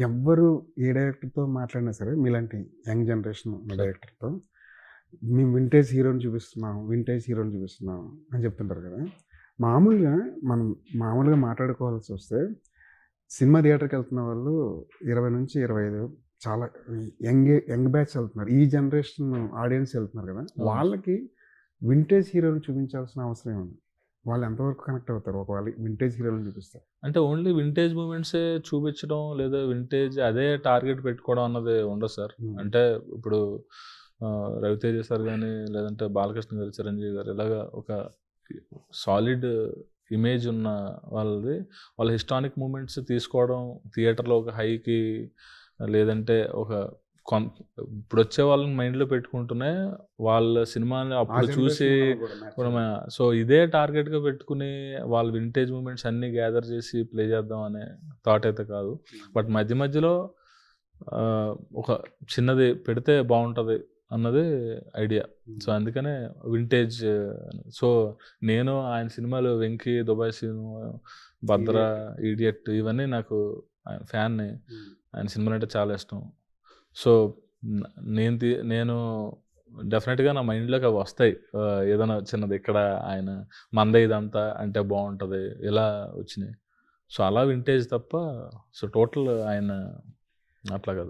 ఎవ్వరు ఏ డైరెక్టర్తో మాట్లాడినా సరే మీలాంటి యంగ్ జనరేషన్ డైరెక్టర్తో మేము వింటేజ్ హీరోని చూపిస్తున్నాం వింటేజ్ హీరోని చూపిస్తున్నాం అని చెప్తుంటారు కదా. మామూలుగా మనం మామూలుగా మాట్లాడుకోవాల్సి వస్తే సినిమా థియేటర్కి వెళ్తున్న వాళ్ళు ఇరవై నుంచి ఇరవై ఐదు చాలా యంగ్ యంగ్ బ్యాచ్ వెళ్తున్నారు. ఈ జనరేషన్ ఆడియన్స్ వెళ్తున్నారు కదా. వాళ్ళకి వింటేజ్ హీరోని చూపించాల్సిన అవసరం ఉంది వాళ్ళు ఎంతవరకు కనెక్ట్ అవుతారు ఒకవేళ వింటేజ్ హీరోని చూపిస్తారు అంటే ఓన్లీ వింటేజ్ మూమెంట్సే చూపించడం లేదా వింటేజ్ అదే టార్గెట్ పెట్టుకోవడం అన్నది ఉండదు సార్. అంటే ఇప్పుడు రవితేజ సార్ కానీ లేదంటే బాలకృష్ణ గారు చిరంజీవి గారు ఇలాగా ఒక సాలిడ్ ఇమేజ్ ఉన్న వాళ్ళది. వాళ్ళ హిస్టానిక్ మూమెంట్స్ తీసుకోవడం థియేటర్లో ఒక హైకి లేదంటే ఒక కొన్ ఇప్పుడు వచ్చే వాళ్ళని మైండ్లో పెట్టుకుంటూనే వాళ్ళ సినిమాని అప్పుడు చూసి సో ఇదే టార్గెట్గా పెట్టుకుని వాళ్ళ వింటేజ్ మూమెంట్స్ అన్నీ గ్యాదర్ చేసి ప్లే చేద్దాం అనే థాట్ అయితే కాదు. బట్ మధ్య మధ్యలో ఒక చిన్నది పెడితే బాగుంటుంది అన్నది ఐడియా. సో అందుకనే వింటేజ్ సో నేను ఆయన సినిమాలు వెంకీ దుబాయ్ సినిమా భద్ర ఈడియట్ ఇవన్నీ నాకు ఆయన ఫ్యాన్ని. ఆయన సినిమాలు అంటే చాలా ఇష్టం. సో నేను తీ- నేను డెఫినెట్గా నా మైండ్లోకి అవి వస్తాయి. ఏదైనా చిన్నది ఇక్కడ ఆయన మంద ఇదంతా అంటే బాగుంటుంది ఇలా వచ్చినాయి. సో అలా వింటేజ్ తప్ప సో టోటల్ ఆయన అట్లా కాదు.